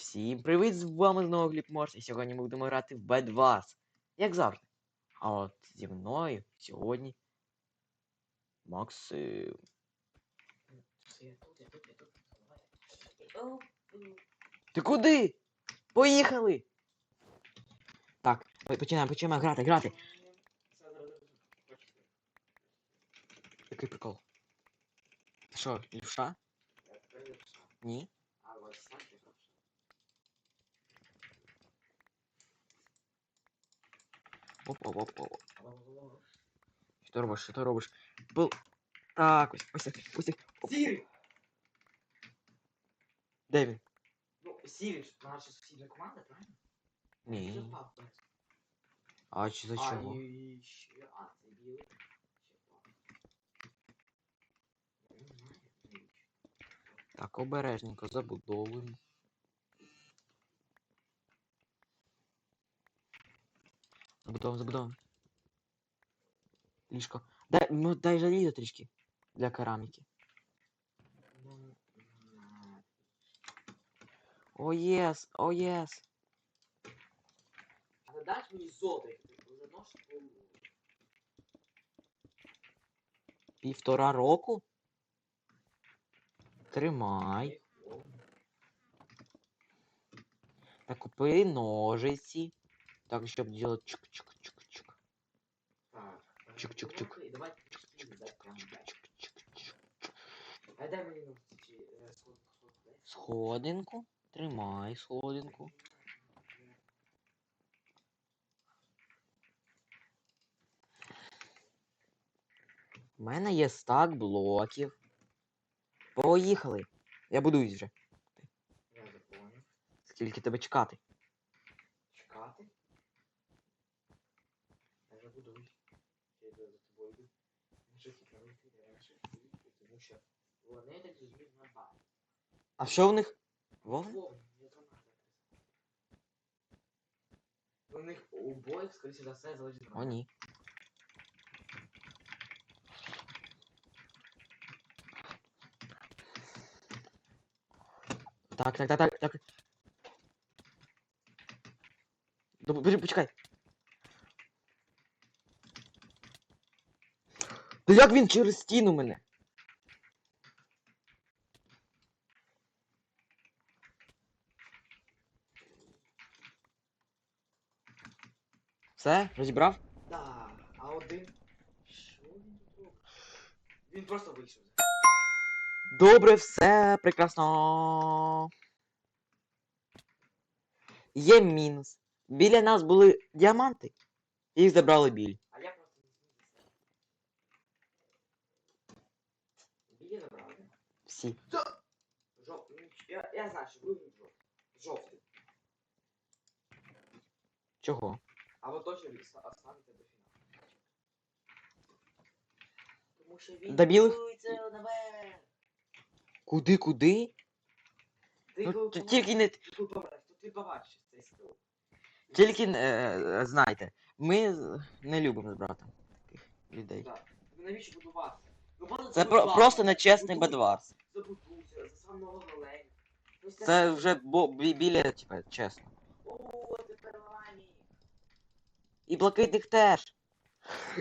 Всім привіт, з вами знову Гліб Морс, і сьогодні ми будемо грати в Бедвас. Як завжди. А от зі мною сьогодні Максим. Ти куди? Поїхали! Так, починаємо, починаємо грати, грати. Який прикол? Що, лівша? Ні? Що робиш, що ти робиш? Бл... Так, ось, ось, ось, ось. Сірі! Де він? Ну, Сірі ж наша сусідня команда, правильно? Ні. А чи за чого? А, це білий. Так, обережненько забудовуємо. Забудовуємо, забудовуємо. Ліжко. Дай, ну дай жалізо трішки. Для кераміки. О єс, о єс. Даш мені по... Півтора року? Тримай. Так купи ножиці. Так, щоб делать чук-чук-чук-чук. Так. Чук-чук-чук. ну, Давай чук-чук, дай прям, дай. А дай мені ножиці, чи, е, сходинку. Тримай сходинку. У мене є стак блоків. Поїхали. Я будуюсь вже. Скільки тебе? Чекати. Я вже будуюсь. Я йду за тобою йду. Може хитровити раніше, тому що вони так зрозуміють на бар. А що в них? Вогонь? Вовремя, я там надо. У них у обоїх, скоріше за все, залежить О, ні. Так, так, так, так, так. Доб- Бери, почекай. Та як він через стіну мене? Все, розібрав? Да, а один. Що він тут робить? Він просто вийшов. Добре, все прекрасно. Є мінус. Біля нас були діаманти. Їх забрали біль. А я просто Білі забрали. Всі. Жовтий. Я, я знаю, що ви жовтий. Жовтий. Чого? А ви точно останете до фіналу. Тому що він До білих? будується наверх. Куди, куди? Ти Ну, т- помреш, тільки не. ти ти побачиш цей скіл. Тільки е, е, знайте, ми з- не любимо з братом таких людей. Так. Ну навіщо будувати? Ну, просто Це про, забудувати. просто нечесний Будуй. бедварс. Забудуйся, за самого Галені. Ну, Це вже бо, бі- біля, типа, чесно. І блакитних теж.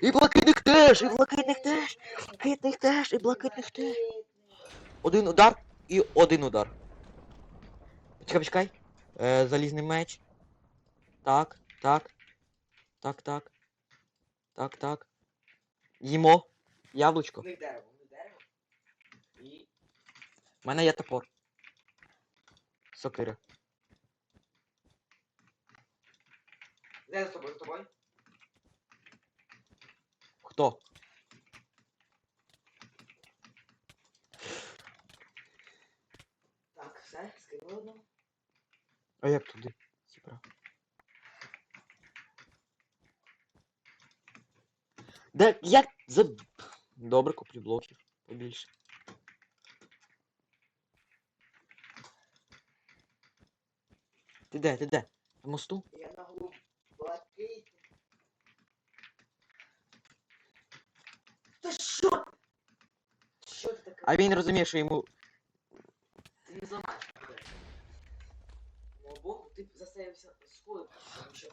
І блакитних теж, і блакитних теж, блакитних теж, і блакитних теж. Один удар і один удар. Почекай, почекай. Е, залізний меч. Так, так. Так, так. Так, так. Їмо. Яблучко. У них дерево, у дерево. І У мене є топор. Сокира. де за тобою, за тобою? Хто? Так, все, скинули одного. А як туди? Зібрав. Де як за. Добре, куплю блоків побільше. Ти де, ти де? На мосту? Я А він розуміє, що йому. Ти не зламаєш мене. одного боку, ти б засеявся сходом, тому що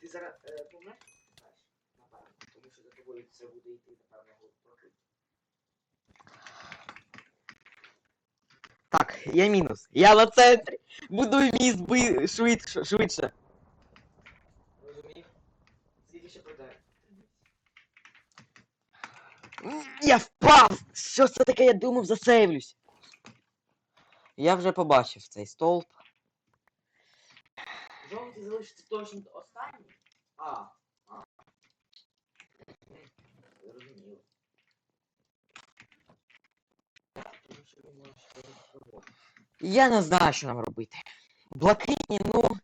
ти зараз е, помреш, знаєш, напевно, тому що за тобою це буде йти, напевно, трохи. Так, я мінус. Я на центрі. Будуй міст би швидше, швидше. Я впав! Що це таке? Я думав, засейвлюсь. Я вже побачив цей стовп. Жовтий залишиться точно останній? А, а. Зрозуміло. Я не знаю, що нам робити. Блакитні, ну.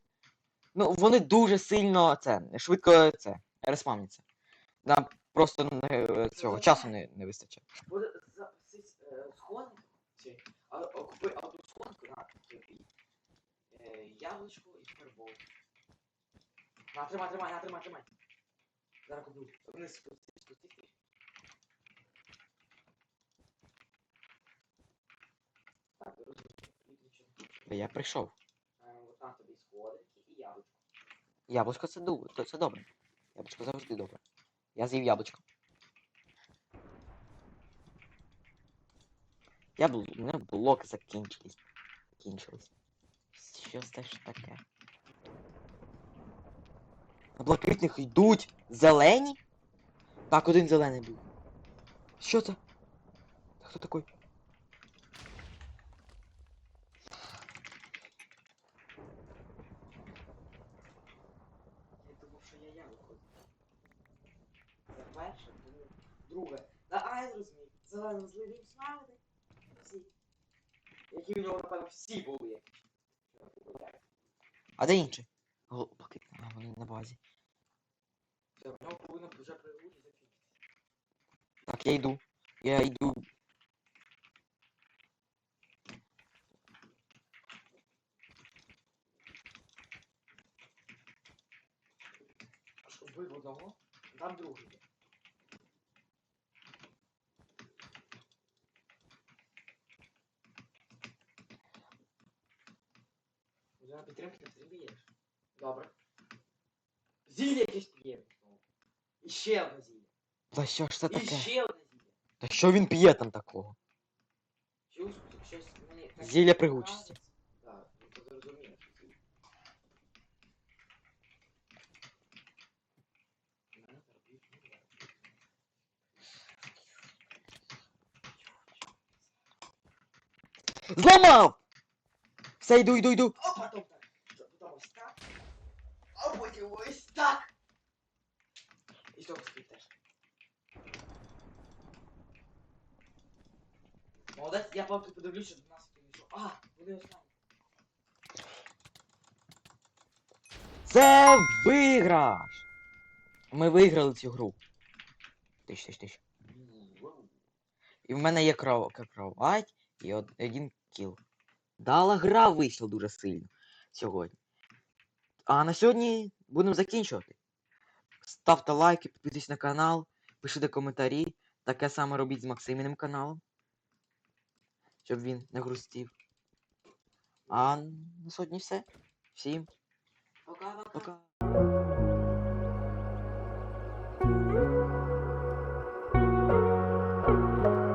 Ну, вони дуже сильно це, швидко це, респавняться. Нам просто не, цього часу не, не вистачає. Буде записись е, сходинку, а, а, купи одну сходинку, на, тобі. Е, яблучко і фербол. На, тримай, тримай, на, тримай, тримай. Зараз куплю. Вниз спусти, спусти. Так. Я прийшов. Е, от на тобі сходинки і яблучко. Яблучко це, ду, то це добре. Яблучко завжди добре. Я з'їв яблучко. Я бл... У мене блоки закінчились. Закінчились. Що це ж таке? На блакитних йдуть зелені? Так, один зелений був. Що це? Хто такий? Я думав, що я зрозумів. Зеленим зливим смайлик. Які у нього, напевно, всі були. А де Блакитний, а вони на базі. Все, в нього повинно вже пригоді закінчитися. Так, я йду. Я йду. Щоб вибив одного, там другий. є. Вже на підтримки не потрібно єш. Добре. Зілля якесь п'є. І ще одне зілля. Та що ж це І таке? ще одне зілля. Та що він п'є там такого? Чуєш, щось мені... так Зілля пригучості. Так, ну то зрозуміло. Мене терпіть не буде. Зламав! Все, йду, йду, йду. Молодець, я поки подивлюсь, що до нас підійшов. А, вони останні. Це виграш! Ми виграли цю гру. Тиш, тиш, тиш. І в мене є кров, кровать і од- один кіл. Дала гра вийшла дуже сильно сьогодні. А на сьогодні будемо закінчувати. Ставте лайки, підписуйтесь на канал, пишіть коментарі. Таке саме робіть з Максиміним каналом. Щоб він не грустів. А на сьогодні все. Всім Пока-пока. пока.